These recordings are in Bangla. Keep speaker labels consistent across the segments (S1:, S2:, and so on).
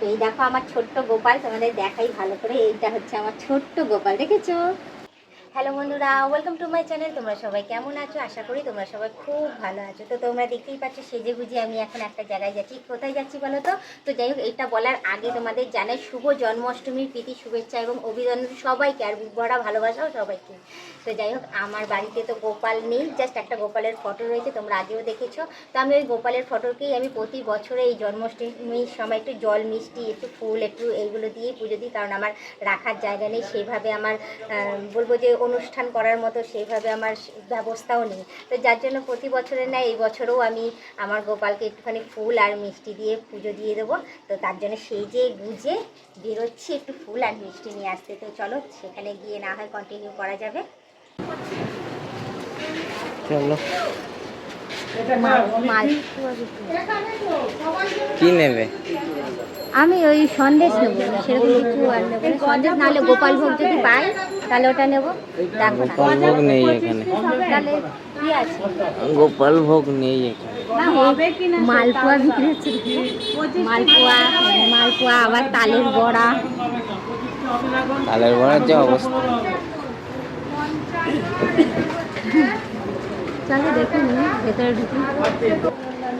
S1: এই দেখো আমার ছোট্ট গোপাল, তোমাদের দেখাই ভালো করে। এইটা হচ্ছে আমার ছোট্ট গোপাল, দেখেছ? হ্যালো বন্ধুরা ওয়েলকাম টু মাই চ্যানেল তোমরা সবাই কেমন আছো? আশা করি তোমরা সবাই খুব ভালো আছো। তো তোমরা দেখতেই পাচ্ছ, সেজে গুজে আমি এখন একটা জায়গায় যাচ্ছি। কোথায় যাচ্ছি বলো তো? তো যাই হোক, এটা বলার আগে তোমাদের জানাই, শুভ জন্মাষ্টমীর প্রীতি, শুভেচ্ছা এবং অভিনন্দন সবাইকে, আর বড়া ভালোবাসাও সবাইকে। তো যাই হোক, আমার বাড়িতে তো গোপাল নেই জাস্ট একটা গোপালের ফটো রয়েছে, তোমরা আগেও দেখেছ। তো আমি ওই গোপালের ফটোকেই আমি প্রতি বছরে এই জন্মাষ্টমীর সময় একটু জল, মিষ্টি, একটু ফুল, একটু এইগুলো দিয়েই পুজো দিই, কারণ আমার রাখার জায়গা নেই। সেইভাবে আমার বলব যে অনুষ্ঠান করার মতো সেইভাবে আমার ব্যবস্থাও নেই। তো যার জন্য প্রতি বছরের ন্যায় এই বছরেও আমি আমার গোপালকে একটুখানি ফুল আর মিষ্টি দিয়ে পুজো দিয়ে দেবো। তো তার জন্য সেই যে গুজে বেরোচ্ছি একটু ফুল আর মিষ্টি নিয়ে আসতে। তো চলো সেখানে গিয়ে না হয় কন্টিনিউ করা যাবে।
S2: চলো। কি নেবে?
S1: আমি ওই সন্দেশ নেব সেরকম কিছু আর নেব না। সন্দেশ নাহলে গোপাল ভোগ যদি পাই তাহলে ওটা নেব।
S2: গোপাল ভোগ নেই এখানে।
S1: তাহলে কি আছে?
S2: গোপাল ভোগ নেই এখানে।
S1: মালপোয়া বিক্রি হচ্ছে। মালপোয়া মালপোয়া আবার তালের বড়া।
S2: তালের বড়ার যে অবস্থা।
S1: চলো দেখুন ভেতরে ঢুকুন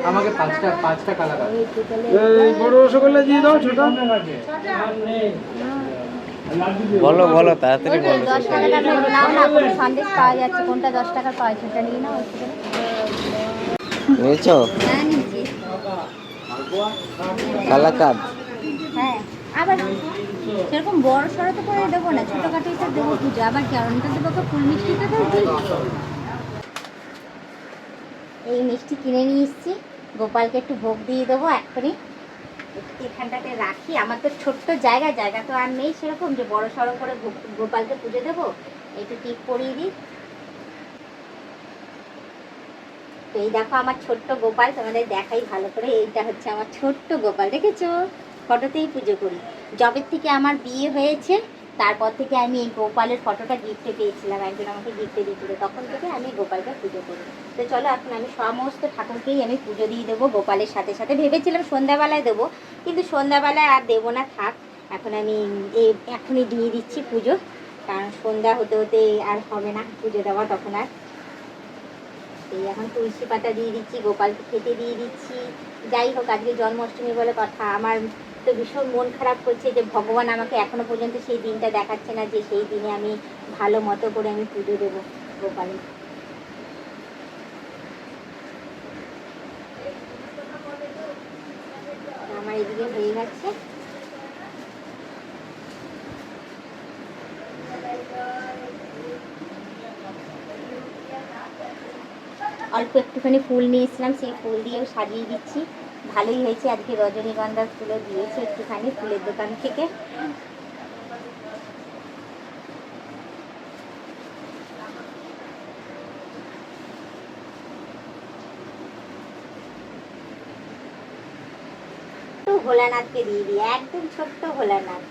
S3: আমাকে পাঁচটা পাঁচটা কালার
S1: এই
S3: এই বড় রসগোল্লা দিয়ে দাও ছোট।
S2: বলো বলো তাড়াতাড়ি বলো
S1: দশ টাকা দাম নাও না কোনো সন্দেশ পাওয়া যাচ্ছে কোনটা দশ টাকার পাওয়া যাচ্ছে ওটা নিয়ে নাও
S2: নিয়েছো?
S1: হ্যাঁ
S2: কালাকাদ
S1: হ্যাঁ আবার সেরকম বড় সড়ো তো করে দেবো না ছোটোখাটোই তো দেবো পুজো আবার কেমনটা দেবো তো ফুল মিষ্টিটা তো দিই। এই মিষ্টি কিনে নিয়ে এসেছি। গোপালকে একটু ভোগ দিয়ে দেবো এক্ষুনি। এখানটাতে রাখি। আমার তো ছোট্ট জায়গা জায়গা তো আর নেই সেরকম যে বড় সড়ো করে গোপালকে পুজো দেবো। একটু টিপ পরিয়ে দিই। তো এই দেখো আমার ছোট্ট গোপাল, তোমাদের দেখাই ভালো করে। এইটা হচ্ছে আমার ছোট্ট গোপাল, দেখেছ? ফটোতেই পুজো করি। জবের থেকে আমার বিয়ে হয়েছে তারপর থেকে আমি এই গোপালের ফটোটা গিফটে পেয়েছিলাম, একজন আমাকে গিফটে দিয়েছিল। তখন থেকে আমি গোপালকে পুজো করি। তো চলো, এখন আমি সমস্ত ঠাকুরকেই আমি পুজো দিয়ে দেবো, গোপালের সাথে সাথে। ভেবেছিলাম সন্ধ্যাবেলায় দেবো, কিন্তু সন্ধ্যাবেলায় আর দেবো না, থাক। এখন আমি এই এখনই দিয়ে দিচ্ছি পুজো। কারণ সন্ধ্যা হতে হতে আর হবে না, পুজো দেওয়া তখন আর। এই এখন তুলসী পাতা দিয়ে দিচ্ছি, গোপালকে খেতে দিয়ে দিচ্ছি। যাই হোক, আজকে জন্মাষ্টমী বলে কথা। আমার তো ভীষণ মন খারাপ করছে যে ভগবান আমাকে এখনও পর্যন্ত সেই দিনটা দেখাচ্ছে না যে সেই দিনে আমি ভালো মতো করে আমি পুজো দেবো গোপালের আমার এদিকে হয়ে গেছে। অল্প একটুখানি ফুল নিয়েছিলাম, সেই ফুল দিয়েও সাজিয়ে দিচ্ছি। ভালোই হয়েছে। আজকে রজনীগন্ধা ফুলও দিয়েছে একটুখানি ফুলের দোকান থেকে। ভোলানাথকে দিয়ে দিই, একদম ছোট্ট ভোলানাথ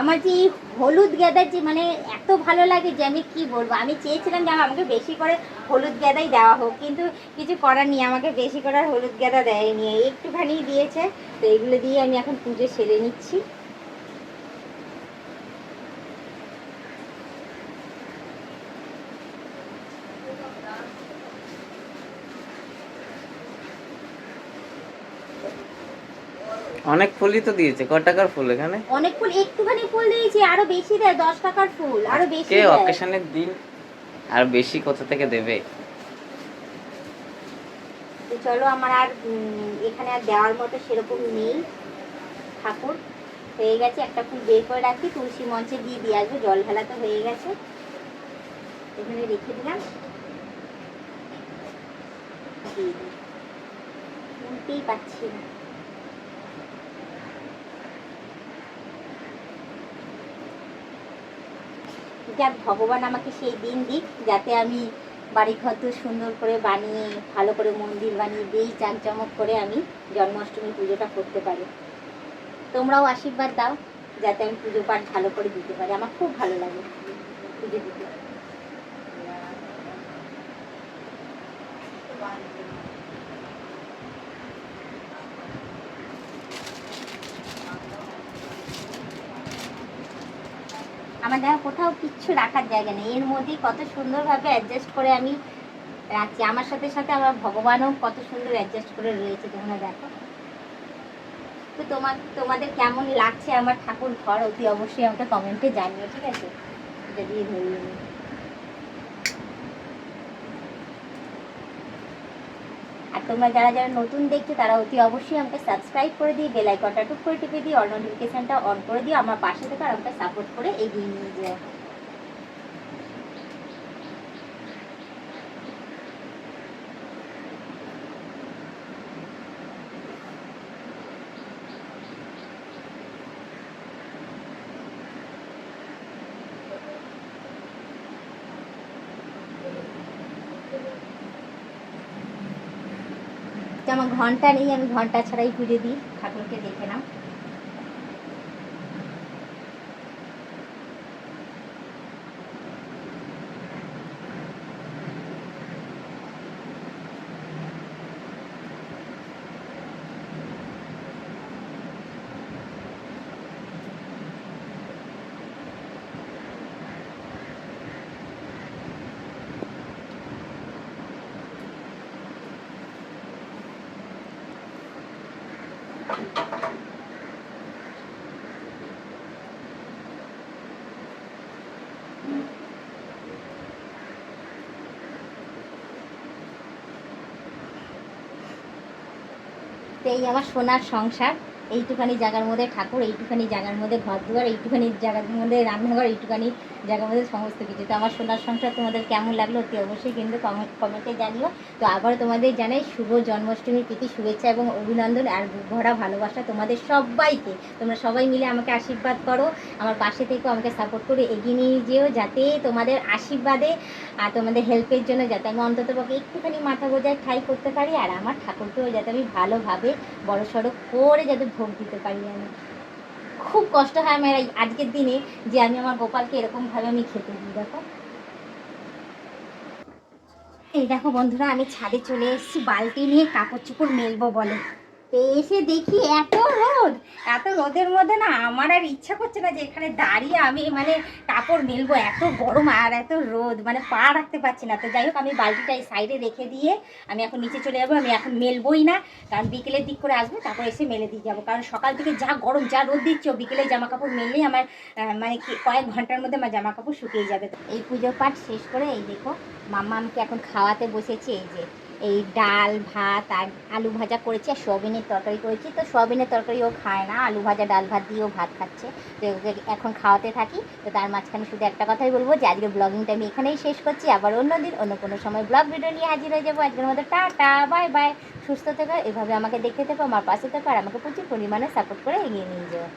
S1: আমার যে হলুদ গেদার যে মানে এত ভালো লাগে যে আমি কি বলব? আমি চেয়েছিলাম যে আমাকে বেশি করে হলুদ গেদাই দেওয়া হোক, কিন্তু কিছু করার নেই, আমাকে বেশি করে হলুদ গেদা দেয়নি। একটুখানি দিয়েছে, তো এগুলো দিয়ে আমি এখন পুজো সেরে নিচ্ছি।
S2: অনেক ফুলই তো দিয়েছে। ক টাকার ফুল এখানে?
S1: অনেক ফুল একটুখানি ফুল দিয়েছি আরও বেশি দেয় দশ টাকার ফুল আরও বেশি
S2: কে অকেশনের দিন আর বেশি কোথা থেকে দেবে?
S1: তো চলো আমার আর এখানে আর দেওয়ার মতো সেরকম নেই। ঠাকুর হয়ে গেছে একটা ফুল বের করে রাখি তুলসী মঞ্চে দিয়ে দিয়ে আসব জল ঢালা তো হয়ে গেছে। এখানে রেখে দিলাম। দিয়ে দিই। পাচ্ছি না। যাক ভগবান আমাকে সেই দিন দিক, যাতে আমি বাড়ি ঘর তো সুন্দর করে বানিয়ে, ভালো করে মন্দির বানিয়ে দিয়েই জাঁকজমক করে আমি জন্মাষ্টমী পুজোটা করতে পারি। তোমরাও আশীর্বাদ দাও, যাতে আমি পুজো পাঠ ভালো করে দিতে পারি। আমার খুব ভালো লাগে পুজো দিতে। আমার দেখা কোথাও কিচ্ছু রাখার জায়গা নেই। এর মধ্যেই কত সুন্দরভাবে অ্যাডজাস্ট করে আমি রাখছি। আমার সাথে সাথে আমার ভগবানও কত সুন্দর অ্যাডজাস্ট করে রয়েছে, তোমরা দেখো। তো তোমার, তোমাদের কেমন লাগছে আমার ঠাকুর ঘর অতি অবশ্যই আমাকে কমেন্টে জানিও, ঠিক আছে? এটা দিয়ে ধরিয়ে আর তোমরা যারা যারা নতুন দেখছ, তারা অতি অবশ্যই আমাকে সাবস্ক্রাইব করে দিই বেল আইকনটা টুক করে টিপে দিই অল নোটিফিকেশনটা অন করে দিও, আমার পাশে থেকে আর আমাকে সাপোর্ট করে এগিয়ে নিয়ে যায় তো আমার ঘণ্টা নেই আমি ঘণ্টা ছাড়াই পুজো দিই ঠাকুরকে দেখে নাও। এই আমার সোনার সংসার, এইটুখানি জায়গার মধ্যে ঠাকুর, এইটুখানি জায়গার মধ্যে ঘর দুয়ার এইটুখানি জায়গার মধ্যে রান্নাঘর, এইটুখানি মধ্যে সমস্ত কিছু তো আমার সোনার সংসার তোমাদের কেমন লাগল অতি অবশ্যই কিন্তু কমেন্ট কমেন্টে জানিও। তো আবার তোমাদের জানাই শুভ জন্মাষ্টমীর প্রীতি, শুভেচ্ছা এবং অভিনন্দন আর ভরা ভালোবাসা তোমাদের সবাইকে। তোমরা সবাই মিলে আমাকে আশীর্বাদ করো, আমার পাশে থেকেও আমাকে সাপোর্ট করে, এগিয়ে নিয়ে যেও যাতে তোমাদের আশীর্বাদে আর তোমাদের হেল্পের জন্য যাতে আমি অন্তত পক্ষে একটুখানি মাথা গোজায় ঠাই করতে পারি আর আমার ঠাকুরকেও যাতে আমি ভালোভাবে বড়সড় করে যাতে ভোগ দিতে পারি আমি। খুব কষ্ট হয় আমার আজকের দিনে যে আমি আমার গোপালকে এরকমভাবে আমি খেতে দিই, দেখো। এই দেখো বন্ধুরা, আমি ছাদে চলে এসেছি, বালতি নিয়ে কাপড় চোপড় মেলবো বলে। এসে দেখি এত রোদ রোদের মধ্যে না আমার আর ইচ্ছা করছে না যে এখানে দাঁড়িয়ে আমি মানে কাপড় মেলবো। এত গরম আর এত রোদ মানে পা রাখতে পারছি না। তো যাই হোক, আমি বালতিটা এই সাইডে রেখে দিয়ে আমি এখন নিচে চলে যাব। আমি এখন মেলবই না, কারণ বিকেলের দিক করে আসব, তারপর এসে মেলে দিয়ে যাব। কারণ সকাল থেকে যা গরম, যা রোদ দিচ্ছে বিকেলে জামা কাপড় মেললেই আমার মানে কয়েক ঘণ্টার মধ্যে আমার জামা কাপড় শুকিয়ে যাবে। এই পুজো পাঠ শেষ করে এই দেখো, মাম্মা আমাকে এখন খাওয়াতে বসেছে, এই যে এই ডাল, ভাত আর আলু ভাজা করেছি আর সোয়াবিনের তরকারি করেছি। তো সোয়াবিনের তরকারি ও খায় না, আলু ভাজা, ডাল ভাত দিয়েও ভাত খাচ্ছে। তো ওকে এখন খাওয়াতে থাকি। তো তার মাঝখানে শুধু একটা কথাই বলব যে আজকে ব্লগিংটা আমি এখানেই শেষ করছি। আবার অন্য দিন, অন্য কোনো সময় ব্লগ ভিডিও নিয়ে হাজির হয়ে যাব। আজকের মতো টাটা, বাই বাই। সুস্থ থেকো, এভাবে আমাকে দেখতে থেকো, আমার পাশে থেকো আর আমাকে প্রচুর পরিমাণে সাপোর্ট করে এগিয়ে নিয়ে যাও।